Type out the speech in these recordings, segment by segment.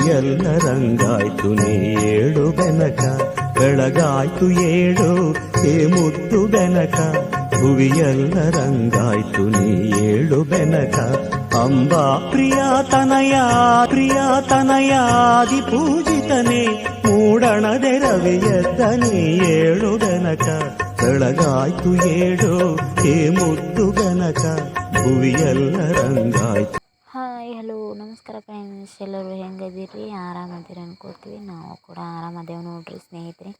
ಭುವಿಯೆಲ್ಲ ರಂಗಾಯ್ತು ಏಳು ಬೆನಕ ಬೆಳಗಾಯ್ತು ಏಳು ಹೇ ಮುದ್ದು ಬೆನಕ. ಭುವಿಯೆಲ್ಲ ರಂಗಾಯ್ತು ಏಳು ಬೆನಕ. ಅಂಬಾ ಪ್ರಿಯಾತನಯ ಪ್ರಿಯಾತನಯಾದಿ ಪೂಜಿತನೇ, ಮೂಡಣದೆ ರವಿಯದ್ದನೇ ಏಳು ಬೆನಕ. ಬೆಳಗಾಯ್ತು ಏಳು ಹೇ ಮುದ್ದು ಬೆನಕ. ಭುವಿಯೆಲ್ಲ ರಂಗಾಯ್ತು ಹಾಯ್ ಹಲೋ, ನಮಸ್ಕಾರ ಫ್ರೆಂಡ್ಸ್ ಎಲ್ಲರೂ ಹೆಂಗದಿರಿ? ಆರಾಮದಿರಿ ಅನ್ಕೋತೀವಿ. ನಾವು ಕೂಡ ಆರಾಮದೇವು ನೋಡ್ರಿ ಸ್ನೇಹಿತರೆ.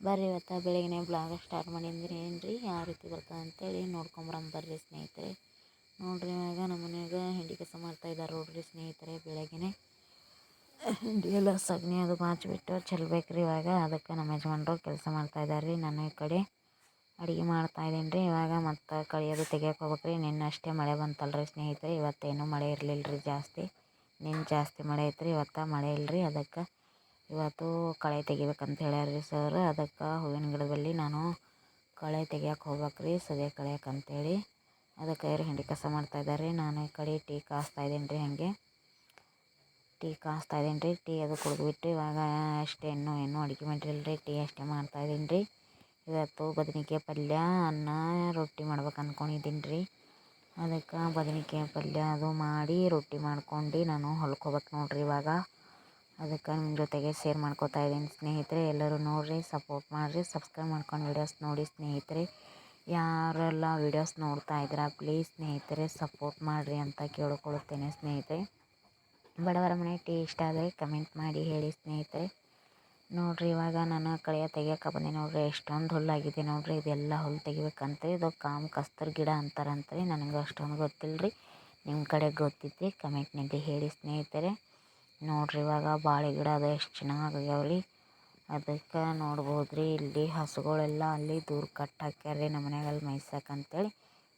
ಬರ್ರಿ ಇವತ್ತು ಬೆಳಗ್ಗೆ ಬ್ಲಾಗ್ ಸ್ಟಾರ್ಟ್ ಮಾಡಿದ್ರಿ ಏನು ರೀ ಯಾವ ರೀತಿ ಬರ್ತದೆ ಅಂತೇಳಿ ನೋಡ್ಕೊಂಬರಂ ಬರ್ರಿ ಸ್ನೇಹಿತರೆ. ನೋಡ್ರಿ ಇವಾಗ ನಮ್ಮ ಮನ್ಯಾಗ ಹಿಂಡಿ ಕೆಲಸ ಮಾಡ್ತಾ ಇದ್ದಾರೆ ನೋಡ್ರಿ ಸ್ನೇಹಿತರೆ. ಬೆಳಗ್ಗೆ ಹಿಂಡಿ ಎಲ್ಲ ಸಗಣಿ ಅದು ಬಾಚಿಬಿಟ್ಟು ಚೆಲ್ಬೇಕ್ರಿ ಇವಾಗ. ಅದಕ್ಕೆ ನಮ್ಮ ಯಜಮಾನ್ರು ಕೆಲಸ ಮಾಡ್ತಾ ಇದ್ದಾರೆ ರೀ ನಾನು ಈ ಕಡೆ ಅಡುಗೆ ಮಾಡ್ತಾ ಇದ್ದೀನಿ ರೀ ಇವಾಗ ಮತ್ತು ಕಳಿಯೋದು ಹೋಗ್ಬೇಕು ರೀ ನಿನ್ನೆ ಅಷ್ಟೇ ಮಳೆ ಬಂತಲ್ಲ ರೀ ಸ್ನೇಹಿತರೆ. ಇವತ್ತೇನು ಮಳೆ ಇರಲಿಲ್ಲ ರೀ ಜಾಸ್ತಿ. ನಿನ್ನೆ ಜಾಸ್ತಿ ಮಳೆ ಐತ್ರಿ. ಇವತ್ತು ಮಳೆ ಇಲ್ಲ ರೀ ಅದಕ್ಕೆ ಇವತ್ತು ಕಳೆ ತೆಗಿಬೇಕಂತ ಹೇಳ್ಯಾರ ರೀ ಸರ್ ಅದಕ್ಕೆ ಹೂವಿನ ಗಿಡದಲ್ಲಿ ನಾನು ಕಳೆ ತೆಗಿಯಕ್ಕೆ ಹೋಗ್ಬೇಕ್ರಿ. ಸದ್ಯ ಕಳಿಯಕ್ಕೆ ಅಂತೇಳಿ ಅದಕ್ಕೆ ಇವ್ರು ಹಿಂಡಿ ಕಸ ಮಾಡ್ತಾ ಇದ್ದಾರೆ ರೀ ನಾನು ಈ ಕಡೆ ಟೀ ಕಾಸ್ತಾ ಇದ್ದೀನಿ ರೀ ಹಾಗೆ. ಟೀ ಕಾಸ್ತಾ ಇದ್ದೀನಿ ರೀ ಟೀ ಅದು ಕುಡಿದ್ಬಿಟ್ಟು ಇವಾಗ ಅಷ್ಟೇ. ಇನ್ನೂ ಏನೂ ಅಡುಗೆ ಮಾಡಿರಲ್ಲ ರೀ ಟೀ ಅಷ್ಟೇ ಮಾಡ್ತಾ ಇದ್ದೀನಿ ರೀ ಇವತ್ತು ಬದನೆಕಾಯಿ ಪಲ್ಯ ಅನ್ನ ರೊಟ್ಟಿ ಮಾಡ್ಬೇಕು ಅಂದ್ಕೊಂಡಿದ್ದೀನಿ ರೀ ಅದಕ್ಕೆ ಬದನೆಕಾಯಿ ಪಲ್ಯ ಅದು ಮಾಡಿ ರೊಟ್ಟಿ ಮಾಡ್ಕೊಂಡು ನಾನು ಹೊಲಕ್ಕೆ ಹೋಗ್ಬೇಕು ನೋಡ್ರಿ ಇವಾಗ. ಅದಕ್ಕೆ ನಿಮ್ಮ ಜೊತೆಗೆ ಶೇರ್ ಮಾಡ್ಕೋತಾ ಇದ್ದೀನಿ ಸ್ನೇಹಿತರೆ. ಎಲ್ಲರೂ ನೋಡಿರಿ ಸಪೋರ್ಟ್ ಮಾಡಿರಿ ಸಬ್ಸ್ಕ್ರೈಬ್ ಮಾಡ್ಕೊಂಡು ವೀಡಿಯೋಸ್ ನೋಡಿ ಸ್ನೇಹಿತರೆ. ಯಾರೆಲ್ಲ ವೀಡಿಯೋಸ್ ನೋಡ್ತಾ ಇದ್ದೀರಾ ಪ್ಲೀಸ್ ಸ್ನೇಹಿತರೆ ಸಪೋರ್ಟ್ ಮಾಡಿರಿ ಅಂತ ಕೇಳಿಕೊಳ್ಳುತ್ತೇನೆ ಸ್ನೇಹಿತರೆ. ಬಡವರ ಮನೆ ಟೇಸ್ಟ್ ಆದರೆ ಕಮೆಂಟ್ ಮಾಡಿ ಹೇಳಿ ಸ್ನೇಹಿತರೆ. ನೋಡ್ರಿ ಇವಾಗ ನಾನು ಕಳೆಯ ತೆಗಿಯಕ್ಕೆ ಬಂದೆ ನೋಡ್ರಿ, ಎಷ್ಟೊಂದು ಹುಲ್ಲಾಗಿದೆ ನೋಡ್ರಿ, ಇದೆಲ್ಲ ಹುಲ್ಲು ತೆಗಿಬೇಕಂತ ಇದು ಕಾಮ್ ಕಸ್ತೂರ್ ಗಿಡ ಅಂತಾರಂತ್ರಿ, ನನಗೆ ಅಷ್ಟೊಂದು ಗೊತ್ತಿಲ್ಲ ರೀ ನಿಮ್ಮ ಕಡೆ ಗೊತ್ತಿದ್ದರೆ ಕಮೆಂಟ್ನಲ್ಲಿ ಹೇಳಿ ಸ್ನೇಹಿತರೆ. ನೋಡ್ರಿ ಇವಾಗ ಬಾಳೆ ಗಿಡ ಅದು ಎಷ್ಟು ಚೆನ್ನಾಗಿ ಆಗ್ಯಾವ್ರಿ ಅದಕ್ಕೆ ನೋಡ್ಬೋದು ರೀ ಇಲ್ಲಿ ಹಸುಗಳೆಲ್ಲ ಅಲ್ಲಿ ದೂರ ಕಟ್ ಹಾಕ್ಯಾರ್ರಿ ನಮ್ಮ ಮನ್ಯಾಗ ಮೇಯ್ಸಕ್ಕೆ ಅಂತೇಳಿ.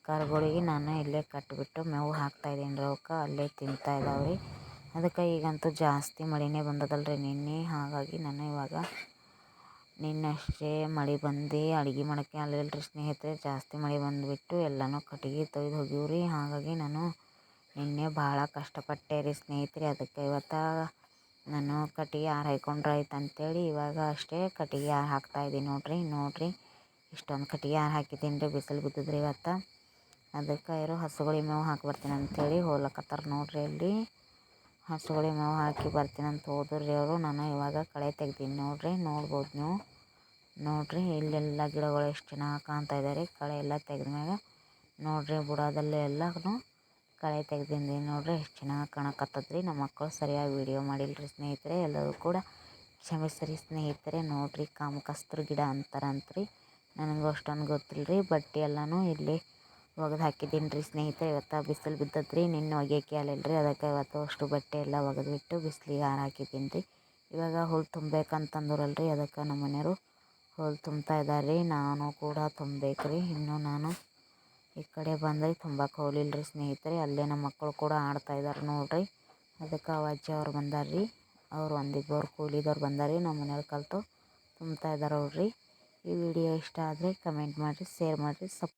ಕರುಗಳಿಗೆ ನಾನು ಇಲ್ಲೇ ಕಟ್ಟಿಬಿಟ್ಟು ಮೇವು ಹಾಕ್ತಾಯಿದ್ದೀನಿ ರೀ ಅವಕ್ಕೆ, ಅಲ್ಲೇ ತಿಂತಾ ರೀ ಅದಕ್ಕೆ ಈಗಂತೂ ಜಾಸ್ತಿ ಮಳೆನೇ ಬಂದದಲ್ರಿ. ನಿನ್ನೆ ಹಾಗಾಗಿ ನಾನು ಇವಾಗ ನಿನ್ನೆ ಅಷ್ಟೇ ಮಳೆ ಬಂದು ಅಡುಗೆ ಮಾಡೋಕ್ಕೆ ಆಗಲಿಲ್ಲ ರೀ ಸ್ನೇಹಿತರೆ. ಜಾಸ್ತಿ ಮಳೆ ಬಂದುಬಿಟ್ಟು ಎಲ್ಲನೂ ಕಟ್ಟಿಗೆ ತೊಯ್ದು ಹೋಗಿವ್ ರೀ ಹಾಗಾಗಿ ನಾನು ನಿನ್ನೆ ಭಾಳ ಕಷ್ಟಪಟ್ಟೆ ರೀ ಸ್ನೇಹಿತರೆ. ಅದಕ್ಕೆ ಇವತ್ತು ನಾನು ಕಟ್ಟಿಗೆ ಯಾರು ಹಾಯ್ಕೊಂಡ್ರೆ ಆಯ್ತು ಅಂತೇಳಿ ಇವಾಗ ಅಷ್ಟೇ ಕಟ್ಟಿಗೆ ಹಾಕ್ತಾ ಹಾಕ್ತಾಯಿದ್ದೀನಿ ನೋಡ್ರಿ. ನೋಡ್ರಿ ಇಷ್ಟೊಂದು ಕಟ್ಟಿಗೆ ಯಾರು ಹಾಕಿದ್ದೀನಿ ರೀ. ಬಿಸಿಲು ಬಿದ್ದದ್ರಿ ಇವತ್ತು. ಅದಕ್ಕೆ ಇರೋ ಹಸುಗಳಿಗೆ ಮೇವು ಹಾಕಿ ಬರ್ತೀನಿ ಅಂಥೇಳಿ ಹೋಗ್ಲಕತ್ತಾರ ನೋಡ್ರಿ ಅಲ್ಲಿ. ಹಸುಗಳಿಗೆ ಮೇವು ಹಾಕಿ ಬರ್ತೀನಿ ಅಂತ ಹೋದ್ರಿ ಅವರು. ನಾನು ಇವಾಗ ಕಳೆ ತೆಗ್ದೀನಿ ನೋಡಿರಿ, ನೋಡ್ಬೋದು ನೀವು. ನೋಡಿರಿ, ಇಲ್ಲೆಲ್ಲ ಗಿಡಗಳು ಎಷ್ಟು ಚೆನ್ನಾಗಿ ಕಾಣ್ತಾ ಇದ್ದಾರೆ ಕಳೆ ಎಲ್ಲ ತೆಗೆದ್ಮ್ಯಾಗ ನೋಡಿರಿ, ಬುಡದಲ್ಲಿ ಎಲ್ಲನೂ ಕಳೆ ತೆಗ್ದೀನಿ ನೋಡಿರಿ. ಎಷ್ಟು ಚೆನ್ನಾಗಿ ಕಾಣಕತ್ತದ್ರಿ. ನಮ್ಮ ಮಕ್ಕಳು ಸರಿಯಾಗಿ ವೀಡಿಯೋ ಮಾಡಿಲ್ರಿ ಸ್ನೇಹಿತರೆ. ಎಲ್ಲರೂ ಕೂಡ ಕ್ಷಮಿಸ್ರಿ ಸ್ನೇಹಿತರೆ. ನೋಡಿರಿ ಕಾಮ ಕಸ್ತೂರಿ ಗಿಡ ಅಂತಾರಂತ್ರಿ. ನನಗೂ ಅಷ್ಟೊಂದು ಗೊತ್ತಿಲ್ಲ ರೀ ಬಟ್ಟೆ ಎಲ್ಲನೂ ಇಲ್ಲಿ ಒಗೆದು ಹಾಕಿದ್ದೀನಿ ರೀ ಸ್ನೇಹಿತರೆ, ಇವತ್ತು ಬಿಸಿಲು ಬಿದ್ದದ್ರಿ, ನಿನ್ನೆ ಒಗ್ಯಕ್ಕೆ ಆಗಲಿಲ್ಲ ರೀ ಅದಕ್ಕೆ ಇವತ್ತು ಅಷ್ಟು ಬಟ್ಟೆ ಎಲ್ಲ ಒಗೆದ್ಬಿಟ್ಟು ಬಿಸಿಲಿಗೆ ಆರ ಹಾಕಿದ್ದೀನಿ ರೀ ಇವಾಗ ಹುಲ್ಲು ತುಂಬಬೇಕಂತಂದ್ರಲ್ಲ ರೀ ಅದಕ್ಕೆ ನಮ್ಮ ಮನೆಯವರು ಹುಲ್ಲು ತುಂಬ್ತಾ ಇದ್ದಾರೆ ರೀ ನಾನು ಕೂಡ ತುಂಬಬೇಕು ರೀ ಇನ್ನೂ ನಾನು ಈ ಕಡೆ ಬಂದರೆ ತುಂಬಕ್ಕೆ ಹೋಗಲಿಲ್ಲ ರೀ ಸ್ನೇಹಿತರೆ, ಅಲ್ಲೇ ನಮ್ಮ ಮಕ್ಕಳು ಕೂಡ ಆಡ್ತಾ ಇದ್ದಾರೆ ನೋಡಿರಿ. ಅದಕ್ಕೆ ಅಜ್ಜಿ ಅವ್ರು ಬಂದಾರ ರೀ ಅವ್ರು ಒಂದಿಬ್ಬರು ಕೂಲಿದವ್ರು ಬಂದಾರ ರೀ ನಮ್ಮ ಮನೆಯವ್ರು ಕಲಿತು ತುಂಬ್ತಾ ಇದ್ದಾರೆ ನೋಡ್ರಿ. ಈ ವಿಡಿಯೋ ಇಷ್ಟ ಆದರೆ ಕಮೆಂಟ್ ಮಾಡಿರಿ, ಶೇರ್ ಮಾಡಿರಿ, ಸಪ್